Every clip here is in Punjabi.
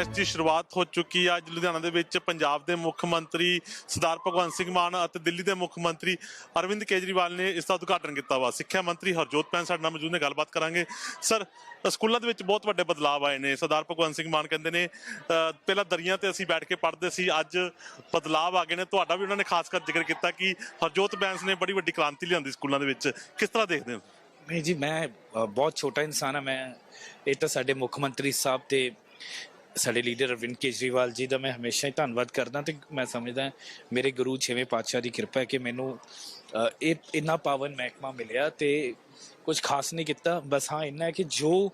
ਫਿਟਨੈਸ ਦੀ ਸ਼ੁਰੂਆਤ ਹੋ ਚੁੱਕੀ ਆ। ਅੱਜ ਲੁਧਿਆਣਾ ਦੇ ਵਿੱਚ ਪੰਜਾਬ ਦੇ ਮੁੱਖ ਮੰਤਰੀ ਸਰਦਾਰ ਭਗਵੰਤ ਸਿੰਘ ਮਾਨ ਅਤੇ ਦਿੱਲੀ ਦੇ ਮੁੱਖ ਮੰਤਰੀ ਅਰਵਿੰਦ ਕੇਜਰੀਵਾਲ ਨੇ ਇਸ ਦਾ ਉਦਘਾਟਨ ਕੀਤਾ ਵਾ। ਸਿੱਖਿਆ ਮੰਤਰੀ ਹਰਜੋਤ ਪੈਨ ਸਾਡੇ ਨਾਲ ਮੌਜੂਦ ਨੇ, ਗੱਲਬਾਤ ਕਰਾਂਗੇ। ਸਰ, ਸਕੂਲਾਂ ਦੇ ਵਿੱਚ ਬਹੁਤ ਵੱਡੇ ਬਦਲਾਅ ਆਏ ਨੇ। ਸਰਦਾਰ ਭਗਵੰਤ ਸਿੰਘ ਮਾਨ ਕਹਿੰਦੇ ਨੇ ਪਹਿਲਾਂ ਦਰੀਆਂ ਤੇ ਅਸੀਂ ਬੈਠ ਕੇ ਪੜ੍ਹਦੇ ਸੀ, ਅੱਜ ਬਦਲਾਅ ਆ ਗਏ ਨੇ। ਤੁਹਾਡਾ ਵੀ ਉਹਨਾਂ ਨੇ ਖਾਸ ਕਰ ਜ਼ਿਕਰ ਕੀਤਾ ਕਿ ਹਰਜੋਤ ਬੈਂਸ ਨੇ ਬੜੀ ਵੱਡੀ ਕ੍ਰਾਂਤੀ ਲਿਆਂਦੀ ਸਕੂਲਾਂ ਦੇ ਵਿੱਚ। ਕਿਸ ਤਰ੍ਹਾਂ ਦੇਖਦੇ ਹੋ? ਨਹੀਂ ਜੀ, ਮੈਂ ਬਹੁਤ ਛੋਟਾ ਇਨਸਾਨ ਹਾਂ ਮੈਂ, ਇਹ ਤਾਂ ਸਾਡੇ ਮੁੱਖ ਮੰਤਰੀ ਸਾਹਿਬ ਤੇ ਸਾਡੇ ਲੀਡਰ ਅਰਵਿੰਦ ਕੇਜਰੀਵਾਲ ਜੀ ਦਾ ਮੈਂ ਹਮੇਸ਼ਾ ਹੀ ਧੰਨਵਾਦ ਕਰਦਾ ਤੇ ਮੈਂ ਸਮਝਦਾ ਮੇਰੇ ਗੁਰੂ ਛੇਵੇਂ ਪਾਤਸ਼ਾਹ ਦੀ ਕਿਰਪਾ ਹੈ ਕਿ ਮੈਨੂੰ ਇਹ ਇੰਨਾ ਪਾਵਨ ਮਹਿਕਮਾ ਮਿਲਿਆ ਤੇ ਕੁਝ ਖਾਸ ਨਹੀਂ ਕੀਤਾ, ਬਸ ਹਾਂ ਇੰਨਾ ਹੈ ਕਿ ਜੋ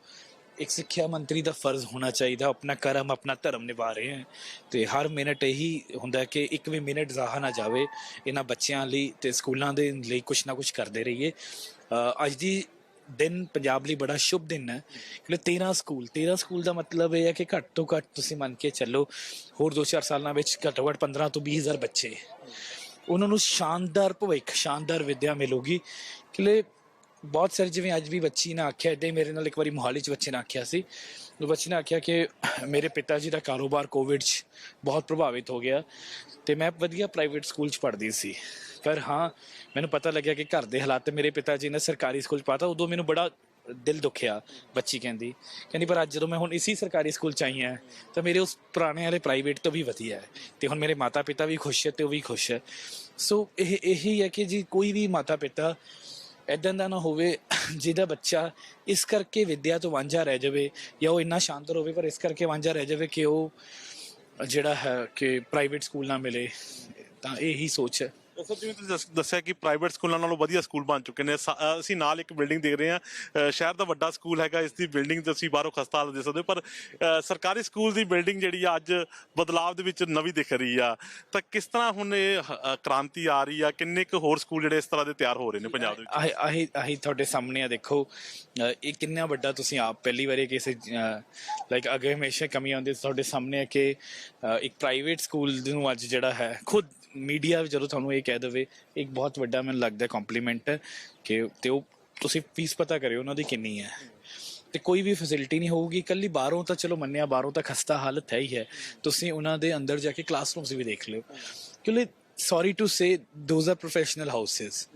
ਇੱਕ ਸਿੱਖਿਆ ਮੰਤਰੀ ਦਾ ਫਰਜ਼ ਹੋਣਾ ਚਾਹੀਦਾ, ਆਪਣਾ ਕਰਮ, ਆਪਣਾ ਧਰਮ ਨਿਭਾ ਰਹੇ ਹੈ ਤੇ ਹਰ ਮਿੰਟ ਇਹੀ ਹੁੰਦਾ ਕਿ ਇੱਕ ਵੀ ਮਿੰਟ ਜ਼ਾਹਾ ਨਾ ਜਾਵੇ, ਇਹਨਾਂ ਬੱਚਿਆਂ ਲਈ ਤੇ ਸਕੂਲਾਂ ਦੇ ਲਈ ਕੁਝ ਨਾ ਕੁਝ ਕਰਦੇ ਰਹੀਏ। ਅੱਜ ਦੀ ਦਿਨ ਪੰਜਾਬ ਲਈ ਬੜਾ ਸ਼ੁਭ ਦਿਨ ਹੈ ਕਿ 13 ਸਕੂਲ 13 ਸਕੂਲ ਦਾ ਮਤਲਬ ਇਹ ਹੈ ਕਿ ਘੱਟ ਤੋਂ ਘੱਟ ਤੁਸੀਂ ਮੰਨ ਕੇ ਚੱਲੋ ਹੋਰ 2-4 ਸਾਲਾਂ ਵਿੱਚ ਘੱਟੋ ਘੱਟ 15 ਤੋਂ 20 ਹਜ਼ਾਰ ਬੱਚੇ। ਉਹਨਾਂ ਨੂੰ ਸ਼ਾਨਦਾਰ ਭਵਿੱਖ, ਸ਼ਾਨਦਾਰ ਵਿੱਦਿਆ ਮਿਲੂਗੀ। ਕਿ ਬਹੁਤ ਸਾਰੇ ਜਿਵੇਂ ਅੱਜ ਵੀ ਬੱਚੀ ਨੇ ਆਖਿਆ ਏਦਾਂ ਹੀ ਮੇਰੇ ਨਾਲ ਇੱਕ ਵਾਰੀ ਮੋਹਾਲੀ ਚ ਬੱਚੇ ਨੇ ਆਖਿਆ ਸੀ। ਉਹ ਬੱਚੀ ਨੇ ਆਖਿਆ ਕਿ ਮੇਰੇ ਪਿਤਾ ਜੀ ਦਾ ਕਾਰੋਬਾਰ ਕੋਵਿਡ ਚ ਬਹੁਤ ਪ੍ਰਭਾਵਿਤ ਹੋ ਗਿਆ ਤੇ ਮੈਂ ਵਧੀਆ ਪ੍ਰਾਈਵੇਟ ਸਕੂਲ ਚ ਪੜ੍ਹਦੀ ਸੀ। ਪਰ ਹਾਂ, ਮੈਨੂੰ ਪਤਾ ਲੱਗਿਆ ਕਿ ਘਰ ਦੇ ਹਾਲਾਤ ਤੇ ਮੇਰੇ ਪਿਤਾ ਜੀ ਨੇ ਸਰਕਾਰੀ ਸਕੂਲ ਚ ਪਾਤਾ ਉਦੋਂ ਮੈਨੂੰ ਬੜਾ ਦਿਲ ਦੁਖਿਆ ਬੱਚੀ ਕਹਿੰਦੀ ਕਹਿੰਦੀ, ਪਰ ਅੱਜ ਜਦੋਂ ਮੈਂ ਹੁਣ ਇਸੀ ਸਰਕਾਰੀ ਸਕੂਲ ਚ ਆਈ ਹਾਂ, ਤਾਂ ਮੇਰੇ ਉਸ ਪੁਰਾਣੇ ਵਾਲੇ ਪ੍ਰਾਈਵੇਟ ਤੋਂ ਵੀ ਵਧੀਆ ਹੈ ਤੇ ਹੁਣ ਮੇਰੇ ਮਾਤਾ ਪਿਤਾ ਵੀ ਖੁਸ਼ ਹੈ ਤੇ ਉਹ ਵੀ ਖੁਸ਼ ਹੈ। ਸੋ ਇਹ, ਇਹੀ ਹੈ ਕਿ ਜੀ ਕੋਈ ਵੀ ਮਾਤਾ ਪਿਤਾ ਐਦਾਂ ਦਾ ਨਾ ਹੋਵੇ ਜਿਹਦਾ ਬੱਚਾ ਇਸ ਕਰਕੇ ਵਿਦਿਆ ਤੋਂ ਵਾਂਝਾ ਰਹਿ ਜਾਵੇ ਜਾਂ ਉਹ ਇੰਨਾ ਸ਼ਾਨਦਾਰ ਹੋਵੇ ਪਰ ਇਸ ਕਰਕੇ ਵਾਂਝਾ ਰਹਿ ਜਾਵੇ ਕਿ ਉਹ ਜਿਹੜਾ ਹੈ ਕਿ ਪ੍ਰਾਈਵੇਟ ਸਕੂਲ ਨਾ ਮਿਲੇ, ਤਾਂ ਇਹੀ ਸੋਚ ਹੈ। ਸਰ ਜਿਵੇਂ ਤੁਸੀਂ ਦੱਸ- ਦੱਸਿਆ ਕਿ ਪ੍ਰਾਈਵੇਟ ਸਕੂਲਾਂ ਨਾਲੋਂ ਵਧੀਆ ਸਕੂਲ ਬਣ ਚੁੱਕੇ ਨੇ। ਸਾ- ਅ, ਅਸੀਂ ਨਾਲ ਇੱਕ ਬਿਲਡਿੰਗ ਦੇਖ ਰਹੇ ਹਾਂ। ਅ, ਸ਼ਹਿਰ ਦਾ ਵੱਡਾ ਸਕੂਲ ਹੈਗਾ ਇਸ ਦੀ ਬਿਲਡਿੰਗ ਤੁਸੀਂ ਬਾਹਰੋਂ ਖਸਤਾ ਹਾਲਤ ਦੇ ਸਕਦੇ ਹੋ। ਪਰ ਅ, ਸਰਕਾਰੀ ਸਕੂਲ ਦੀ ਬਿਲਡਿੰਗ ਜਿਹੜੀ ਆ ਅੱਜ ਬਦਲਾਵ ਦੇ ਵਿੱਚ ਨਵੀਂ ਦਿਖ ਰਹੀ ਆ। ਤਾਂ ਕਿਸ ਤਰ੍ਹਾਂ ਹੁਣ ਇਹ ਅ, ਕ੍ਰਾਂਤੀ ਆ ਰਹੀ ਆ? ਕਿੰਨੇ ਕੁ ਹੋਰ ਸਕੂਲ ਜਿਹੜੇ ਇਸ ਤਰ੍ਹਾਂ ਦੇ ਤਿਆਰ ਹੋ ਰਹੇ ਨੇ ਪੰਜਾਬ ਦੇ ਵਿੱਚ? ਆਹੀ ਆਹੀ ਆਹੀ ਤੁਹਾਡੇ ਸਾਹਮਣੇ ਆ ਦੇਖੋ। ਅਹ ਇਹ ਕਿੰਨਾ ਵੱਡਾ ਤੁਸੀਂ ਆਪ ਪਹਿਲੀ ਵਾਰੀ ਕਿਸੇ ਲਾਈਕ ਅਗੇ ਹਮੇਸ਼ਾ ਕਮੀ ਆਉਂਦੀ ਤੁਹਾਡੇ ਸਾਹਮਣੇ ਆ ਕਿ ਅਹ ਇੱਕ ਪ੍ਰਾਈਵੇਟ ਸਕੂਲ ਨੂੰ ਅੱਜ ਜਿਹੜਾ ਹੈ ਖੁਦ ਮੀਡੀਆ ਜਦੋਂ ਤੁਹਾਨੂੰ ਇਹ ਕਹਿ ਦੇਵੇ, ਇੱਕ ਬਹੁਤ ਵੱਡਾ ਮੈਨੂੰ ਲੱਗਦਾ ਕੰਪਲੀਮੈਂਟ ਹੈ ਕਿ ਤੇ ਉਹ ਤੁਸੀਂ ਫੀਸ ਪਤਾ ਕਰਿਓ ਉਹਨਾਂ ਦੀ ਕਿੰਨੀ ਹੈ। ਤੇ ਕੋਈ ਵੀ ਫੈਸਿਲਿਟੀ ਨਹੀਂ ਹੋਊਗੀ ਕੱਲੀ ਬਾਹਰੋਂ ਤਾਂ ਚਲੋ ਮੰਨਿਆ, ਬਾਹਰੋਂ ਤਾਂ ਖਸਤਾ ਹਾਲਤ ਹੈ ਹੀ ਹੈ। ਤੁਸੀਂ ਉਹਨਾਂ ਦੇ ਅੰਦਰ ਜਾ ਕੇ ਕਲਾਸਰੂਮਸ ਵੀ ਦੇਖ ਲਿਓ। ਕਿਉਂਕਿ sorry to say those are professional houses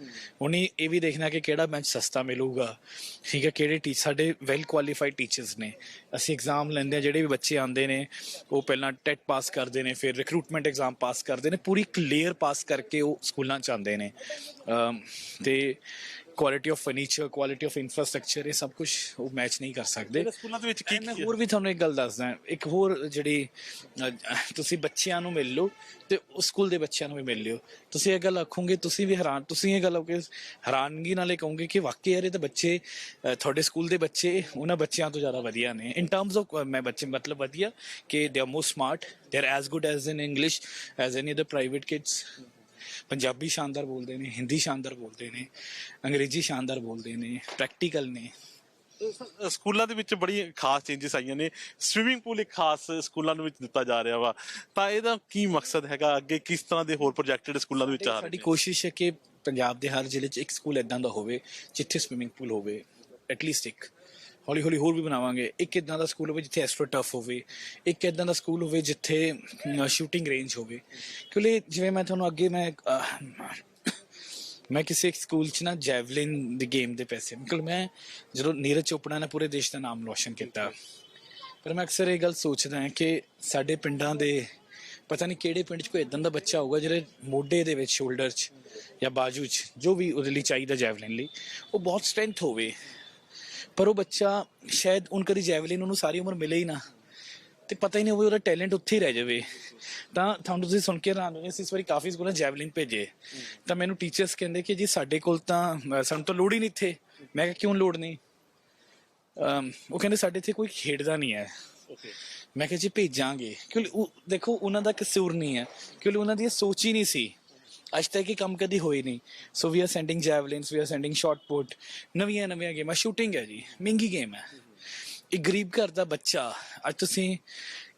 ਉਹਨੇ ਇਹ ਵੀ ਦੇਖਣਾ ਕਿ ਕਿਹੜਾ ਬੈਂਚ ਸਸਤਾ ਮਿਲੂਗਾ। ਠੀਕ ਹੈ ਕਿਹੜੇ ਟੀਚ ਸਾਡੇ ਵੈਲ ਕੁਆਲੀਫਾਈਡ ਟੀਚਰਸ ਨੇ। ਅਸੀਂ ਐਗਜ਼ਾਮ ਲੈਂਦੇ ਆ ਜਿਹੜੇ ਵੀ ਬੱਚੇ ਆਉਂਦੇ ਨੇ ਉਹ ਪਹਿਲਾਂ ਟੈਟ ਪਾਸ ਕਰਦੇ ਨੇ ਫਿਰ ਰਿਕਰੂਟਮੈਂਟ ਐਗਜ਼ਾਮ ਪਾਸ ਕਰਦੇ ਨੇ। ਪੂਰੀ ਕਲੀਅਰ ਪਾਸ ਕਰਕੇ ਉਹ ਸਕੂਲਾਂ ਚ ਆਉਂਦੇ ਨੇ। ਅਮ, ਤੇ quality of furniture quality of infrastructure ਇਹ ਸਭ ਕੁਝ ਉਹ ਮੈਚ ਨਹੀਂ ਕਰ ਸਕਦੇ। ਸਕੂਲਾਂ ਦੇ ਵਿੱਚ ਕੀ ਮੈਂ ਹੋਰ ਵੀ ਤੁਹਾਨੂੰ ਇੱਕ ਗੱਲ ਦੱਸਦਾ ਇੱਕ ਹੋਰ ਜਿਹੜੀ ਅਹ, ਤੁਸੀਂ ਬੱਚਿਆਂ ਨੂੰ ਮਿਲ ਲਓ ਤੇ ਉਸ ਸਕੂਲ ਦੇ ਬੱਚਿਆਂ ਨੂੰ ਵੀ ਮਿਲ ਲਿਓ। ਤੁਸੀਂ ਇਹ ਗੱਲ ਆਖੋਗੇ ਤੁਸੀਂ ਵੀ ਹੈਰਾਨ ਤੁਸੀਂ ਇਹ ਗੱਲ ਕੇ ਹੈਰਾਨਗੀ ਨਾਲੇ ਕਹੋਗੇ ਕਿ ਵਾਕਈ ਯਾਰ ਇਹ ਤਾਂ ਬੱਚੇ ਅਹ, ਤੁਹਾਡੇ ਸਕੂਲ ਦੇ ਬੱਚੇ ਉਹਨਾਂ ਬੱਚਿਆਂ ਤੋਂ ਜ਼ਿਆਦਾ ਵਧੀਆ ਨੇ। ਇਨ ਟਰਮਸ ਆਫ ਮੈਂ ਬੱਚੇ ਮਤਲਬ ਵਧੀਆ ਕਿ they are more smart they are as good as in English as any other private kids Punjabi ਸ਼ਾਨਦਾਰ ਬੋਲਦੇ ਨੇ ਹਿੰਦੀ ਸ਼ਾਨਦਾਰ ਬੋਲਦੇ ਨੇ ਅੰਗਰੇਜ਼ੀ ਸ਼ਾਨਦਾਰ ਬੋਲਦੇ ਨੇ ਪ੍ਰੈਕਟੀਕਲ ਨੇ। ਸਕੂਲਾਂ ਦੇ ਵਿੱਚ ਬੜੀ ਖਾਸ ਚੇਂਜਸ ਆਈਆਂ ਨੇ। ਸਵਿਮਿੰਗ ਪੂਲ ਇੱਕ ਖਾਸ ਸਕੂਲਾਂ ਦੇ ਵਿੱਚ ਦਿੱਤਾ ਜਾ ਰਿਹਾ ਵਾ। ਤਾਂ ਇਹਦਾ ਕੀ ਮਕਸਦ ਹੈਗਾ? ਅੱਗੇ ਕਿਸ ਤਰ੍ਹਾਂ ਦੇ ਹੋਰ ਪ੍ਰੋਜੈਕਟ ਸਕੂਲਾਂ ਦੇ ਵਿੱਚ ਆ ਰਹੇ ਸਾਡੀ ਕੋਸ਼ਿਸ਼ ਹੈ ਕਿ ਪੰਜਾਬ ਦੇ ਹਰ ਜ਼ਿਲ੍ਹੇ 'ਚ ਇੱਕ ਸਕੂਲ ਇਦਾਂ ਦਾ ਹੋਵੇ ਜਿੱਥੇ ਸਵਿਮਿੰਗ ਪੂਲ ਹੋਵੇ ਐਟਲੀਸਟ ਇੱਕ। ਹੌਲੀ ਹੌਲੀ ਹੋਰ ਵੀ ਬਣਾਵਾਂਗੇ। ਇੱਕ ਇਦਾਂ ਦਾ ਸਕੂਲ ਹੋਵੇ ਜਿੱਥੇ ਐਸਟਰੋ ਟਫ ਹੋਵੇ, ਇੱਕ ਇਦਾਂ ਦਾ ਸਕੂਲ ਹੋਵੇ ਜਿੱਥੇ ਸ਼ੂਟਿੰਗ ਰੇਂਜ ਹੋਵੇ। ਕਿਉਂਕਿ ਜਿਵੇਂ ਮੈਂ ਤੁਹਾਨੂੰ ਅੱਗੇ ਮੈਂ ਮੈਂ ਕਿਸੇ ਇੱਕ ਸਕੂਲ 'ਚ ਨਾ ਜੈਵਲਿਨ ਦੀ ਗੇਮ ਦੇ ਪੈਸੇ ਮਤਲਬ ਮੈਂ ਜਦੋਂ ਨੀਰਜ ਚੋਪੜਾ ਨੇ ਪੂਰੇ ਦੇਸ਼ ਦਾ ਨਾਮ ਰੋਸ਼ਨ ਕੀਤਾ, ਪਰ ਮੈਂ ਅਕਸਰ ਇਹ ਗੱਲ ਸੋਚਦਾ ਹਾਂ ਕਿ ਸਾਡੇ ਪਿੰਡਾਂ ਦੇ, ਪਤਾ ਨਹੀਂ ਕਿਹੜੇ ਪਿੰਡ 'ਚ ਕੋਈ ਇਦਾਂ ਦਾ ਬੱਚਾ ਹੋਊਗਾ ਜਿਹੜੇ ਮੋਢੇ ਦੇ ਵਿੱਚ ਸ਼ੋਲਡਰ 'ਚ ਜਾਂ ਬਾਜੂ 'ਚ ਜੋ ਵੀ ਉਹਦੇ ਲਈ ਚਾਹੀਦਾ ਜੈਵਲਿਨ ਲਈ, ਉਹ ਬਹੁਤ ਸਟਰੈਂਥ ਹੋਵੇ। ਪਰ ਉਹ ਬੱਚਾ ਸ਼ਾਇਦ ਉਨ ਕਰੀ ਜੈਵਲਿਨ ਉਹਨੂੰ ਸਾਰੀ ਉਮਰ ਮਿਲੇ ਹੀ ਨਾ ਤੇ ਪਤਾ ਹੀ ਨਹੀਂ ਹੋਵੇ ਉਹਦਾ ਟੈਲੈਂਟ ਉੱਥੇ ਹੀ ਰਹਿ ਜਾਵੇ। ਤਾਂ ਤੁਹਾਨੂੰ ਤੁਸੀਂ ਸੁਣ ਕੇ ਹੈਰਾਨ ਹੋਗੇ ਅਸੀਂ ਇਸ ਵਾਰੀ ਕਾਫੀ ਸਕੂਲਾਂ ਜੈਵਲਿਨ ਭੇਜੇ। ਤਾਂ ਮੈਨੂੰ ਟੀਚਰਸ ਕਹਿੰਦੇ ਕਿ ਜੀ ਸਾਡੇ ਕੋਲ ਤਾਂ ਸਾਨੂੰ ਤਾਂ ਲੋੜ ਹੀ ਨਹੀਂ ਇੱਥੇ। ਮੈਂ ਕਿਹਾ ਕਿਉਂ ਲੋੜ ਨਹੀਂ? ਉਹ ਕਹਿੰਦੇ ਸਾਡੇ ਇੱਥੇ ਕੋਈ ਖੇਡਦਾ ਨਹੀਂ ਹੈ। ਮੈਂ ਕਿਹਾ ਜੀ ਭੇਜਾਂਗੇ। ਕਿਉਂਕਿ ਉਹ ਦੇਖੋ ਉਹਨਾਂ ਦਾ ਕਸੂਰ ਨਹੀਂ ਹੈ। ਕਿਉਂਕਿ ਉਹਨਾਂ ਦੀ ਸੋਚ ਹੀ ਨਹੀਂ ਸੀ। ਅੱਜ ਤੱਕ ਇਹ ਕੰਮ ਕਦੀ ਹੋਈ ਨਹੀਂ। So we are sending javelins we are sending shot put ਨਵੀਆਂ ਨਵੀਆਂ ਗੇਮਾਂ ਸ਼ੂਟਿੰਗ ਹੈ ਜੀ, ਮਹਿੰਗੀ ਗੇਮ ਹੈ। ਇੱਕ ਗਰੀਬ ਘਰ ਦਾ ਬੱਚਾ, ਅੱਜ ਤੁਸੀਂ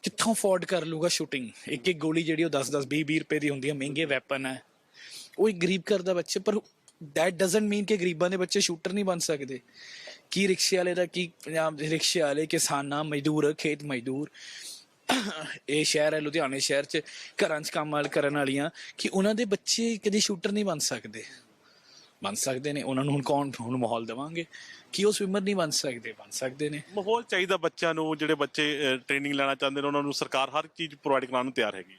ਕਿੱਥੋਂ ਅਫੋਰਡ ਕਰ ਲੂਗਾ ਸ਼ੂਟਿੰਗ ਇੱਕ ਇੱਕ ਗੋਲੀ ਜਿਹੜੀ ਉਹ 10 10 20 20 ਰੁਪਏ ਦੀ ਹੁੰਦੀ ਹੈ, ਮਹਿੰਗੇ ਵੈਪਨ ਹੈ। ਉਹ ਇੱਕ ਗਰੀਬ ਘਰ ਦਾ ਬੱਚੇ, ਪਰ ਦੈਟ doesn't ਮੀਨ ਕਿ ਗਰੀਬਾਂ ਦੇ ਬੱਚੇ ਸ਼ੂਟਰ ਨਹੀਂ ਬਣ ਸਕਦੇ। ਕੀ ਰਿਕਸ਼ੇ ਵਾਲੇ ਦਾ, ਕੀ ਪੰਜਾਬ ਦੇ ਰਿਕਸ਼ੇ ਵਾਲੇ, ਕਿਸਾਨਾਂ, ਮਜ਼ਦੂਰ, ਖੇਤ ਮਜ਼ਦੂਰ ਇਹ ਸ਼ਹਿਰ ਹੈ ਲੁਧਿਆਣੇ ਸ਼ਹਿਰ 'ਚ ਘਰਾਂ 'ਚ ਕੰਮ ਵਾਲ ਕਰਨ ਵਾਲੀਆਂ ਕਿ ਉਹਨਾਂ ਦੇ ਬੱਚੇ ਕਦੇ ਸ਼ੂਟਰ ਨਹੀਂ ਬਣ ਸਕਦੇ। ਬਣ ਸਕਦੇ ਨੇ ਉਹਨਾਂ ਨੂੰ ਹੁਣ ਕੌਣ ਹੁਣ ਮਾਹੌਲ ਦੇਵਾਂਗੇ? ਕਿ ਉਹ ਸਵਿਮਰ ਨਹੀਂ ਬਣ ਸਕਦੇ ਬਣ ਸਕਦੇ ਨੇ। ਮਾਹੌਲ ਚਾਹੀਦਾ ਬੱਚਿਆਂ ਨੂੰ ਜਿਹੜੇ ਬੱਚੇ ਟ੍ਰੇਨਿੰਗ ਲੈਣਾ ਚਾਹੁੰਦੇ ਨੇ ਉਹਨਾਂ ਨੂੰ ਸਰਕਾਰ ਹਰ ਚੀਜ਼ ਪ੍ਰੋਵਾਈਡ ਕਰਾਉਣ ਨੂੰ ਤਿਆਰ ਹੈਗੀ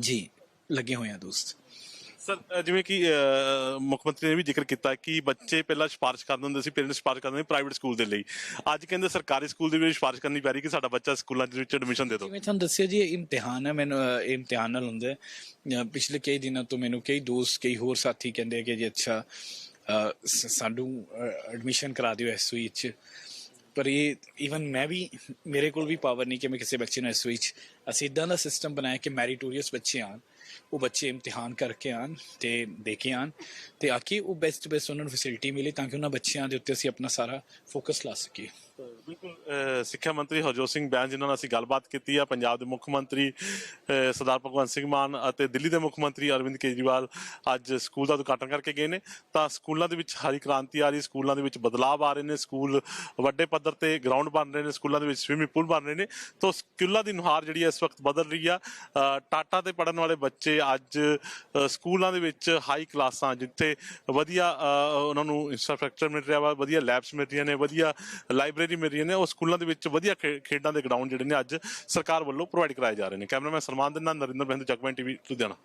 ਜੀ ਲੱਗੇ ਹੋਏ ਆ ਦੋਸਤ। ਸਰ ਜਿਵੇਂ ਕਿ ਅ, ਮੁੱਖ ਮੰਤਰੀ ਨੇ ਵੀ ਜ਼ਿਕਰ ਕੀਤਾ ਕਿ ਬੱਚੇ ਪਹਿਲਾਂ ਸਿਫਾਰਿਸ਼ ਕਰਦੇ ਹੁੰਦੇ ਸੀ ਪੇਰੈਂਟਸ ਸਿਫਾਰਿਸ਼ ਕਰਦੇ ਨੇ ਪ੍ਰਾਈਵੇਟ ਸਕੂਲ ਦੇ ਲਈ। ਅੱਜ ਕਹਿੰਦੇ ਸਰਕਾਰੀ ਸਕੂਲ ਦੇ ਵੀ ਸਿਫਾਰਿਸ਼ ਕਰਨੀ ਪੈ ਰਹੀ ਕਿ ਸਾਡਾ ਬੱਚਾ ਸਕੂਲਾਂ ਦੇ ਵਿੱਚ ਐਡਮਿਸ਼ਨ ਦੇ ਦਿਓ। ਜਿਵੇਂ ਤੁਹਾਨੂੰ ਦੱਸਿਆ ਜੀ ਇਹ ਇਮਤਿਹਾਨ ਹੈ ਮੈਨੂੰ ਅਹ, ਇਹ ਇਮਤਿਹਾਨ ਨਾਲ ਹੁੰਦਾ ਹੈ। ਅਹ, ਪਿਛਲੇ ਕਈ ਦਿਨਾਂ ਤੋਂ ਮੈਨੂੰ ਕਈ ਦੋਸਤ ਕਈ ਹੋਰ ਸਾਥੀ ਕਹਿੰਦੇ ਆ ਕਿ ਜੀ ਅੱਛਾ ਅਹ, ਸ- ਸਾਨੂੰ ਐਡਮਿਸ਼ਨ ਕਰਾ ਦਿਓ ਐਸਯੂ ਚ ਪਰ ਇਹ ਈਵਨ ਮੈਂ ਵੀ ਮੇਰੇ ਕੋਲ ਵੀ ਪਾਵਰ ਨਹੀਂ ਕਿ ਮੈਂ ਕਿਸੇ ਬੱਚੇ ਨੂੰ ਇਸ ਵਿੱਚ ਅਸੀਂ ਇਦਾਂ ਦਾ ਸਿਸਟਮ ਬਣਾਇਆ ਕਿ ਮੈਰੀਟੋਰੀਅਸ ਬੱਚੇ ਆਣ ਉਹ ਬੱਚੇ ਇਮਤਿਹਾਨ ਕਰਕੇ ਆਣ ਤੇ ਦੇ ਕੇ ਆਣ ਤੇ ਆ ਕੇ ਉਹ ਬੈਸਟ ਬੈਸਟ ਉਹਨਾਂ ਨੂੰ ਫੈਸਿਲਿਟੀ ਮਿਲੇ ਤਾਂ ਕਿ ਉਹਨਾਂ ਬੱਚਿਆਂ ਦੇ ਉੱਤੇ ਅਸੀਂ ਆਪਣਾ ਸਾਰਾ ਫੋਕਸ ਲਾ ਸਕੀਏ। ਬਿਲਕੁਲ ਸਿੱਖਿਆ ਮੰਤਰੀ ਹਰਜੋਤ ਸਿੰਘ ਬੈਂਸ ਜਿਨ੍ਹਾਂ ਨਾਲ ਅਸੀਂ ਗੱਲਬਾਤ ਕੀਤੀ ਆ, ਪੰਜਾਬ ਦੇ ਮੁੱਖ ਮੰਤਰੀ ਸਰਦਾਰ ਭਗਵੰਤ ਸਿੰਘ ਮਾਨ ਅਤੇ ਦਿੱਲੀ ਦੇ ਮੁੱਖ ਮੰਤਰੀ ਅਰਵਿੰਦ ਕੇਜਰੀਵਾਲ ਅੱਜ ਸਕੂਲ ਦਾ ਉਦਘਾਟਨ ਕਰਕੇ ਗਏ ਨੇ। ਤਾਂ ਸਕੂਲਾਂ ਦੇ ਵਿੱਚ ਹਰੀ ਕ੍ਰਾਂਤੀ ਆ ਰਹੀ, ਸਕੂਲਾਂ ਦੇ ਵਿੱਚ ਬਦਲਾਅ ਆ ਰਹੇ ਨੇ, ਸਕੂਲ ਵੱਡੇ ਪੱਧਰ ਤੇ ਗਰਾਊਂਡ ਬਣ ਰਹੇ ਨੇ, ਸਕੂਲਾਂ ਦੇ ਵਿੱਚ ਸਵਿਮਿੰਗ ਪੂਲ ਬਣ ਰਹੇ ਨੇ। ਤਾਂ ਸਕੂਲਾਂ ਦੀ ਨੁਹਾਰ ਜਿਹੜੀ ਇਸ ਵਕਤ ਬਦਲ ਰਹੀ ਆ। ਟਾਟਾ ਤੇ ਪੜਨ ਵਾਲੇ ਬੱਚੇ ਅੱਜ ਸਕੂਲਾਂ ਦੇ ਵਿੱਚ ਹਾਈ ਕਲਾਸਾਂ, ਜਿੱਥੇ ਵਧੀਆ ਉਹਨਾਂ ਨੂੰ ਇੰਫਰਾਸਟ੍ਰਕਚਰ ਮਿਲ ਰਿਹਾ ਵਾ, ਵਧੀਆ ਲੈਬਸ ਮਿਲ ਰਹੀਆਂ ਨੇ, ਵਧੀਆ ਲਾਇਬ੍ਰੇਰੀ ਮਿਲ ਰਹੀਆਂ ਨੇ, ਉਹ ਸਕੂਲਾਂ ਦੇ ਵਿੱਚ ਵਧੀਆ ਖੇ- ਖੇਡਾਂ ਦੇ ਗਰਾਊਂਡ ਜਿਹੜੇ ਨੇ ਅੱਜ ਸਰਕਾਰ ਵੱਲੋਂ ਪ੍ਰੋਵਾਈਡ ਕਰਾਏ ਜਾ ਰਹੇ ਨੇ। ਕੈਮਰਾਮੈਨ ਸਲਮਾਨ ਦੇ ਨਾਲ ਨਰਿੰਦਰ ਮਹਿੰਦਰ ਜਗਮੈਨ ਟੀਵੀ, ਲੁਧਿਆਣਾ।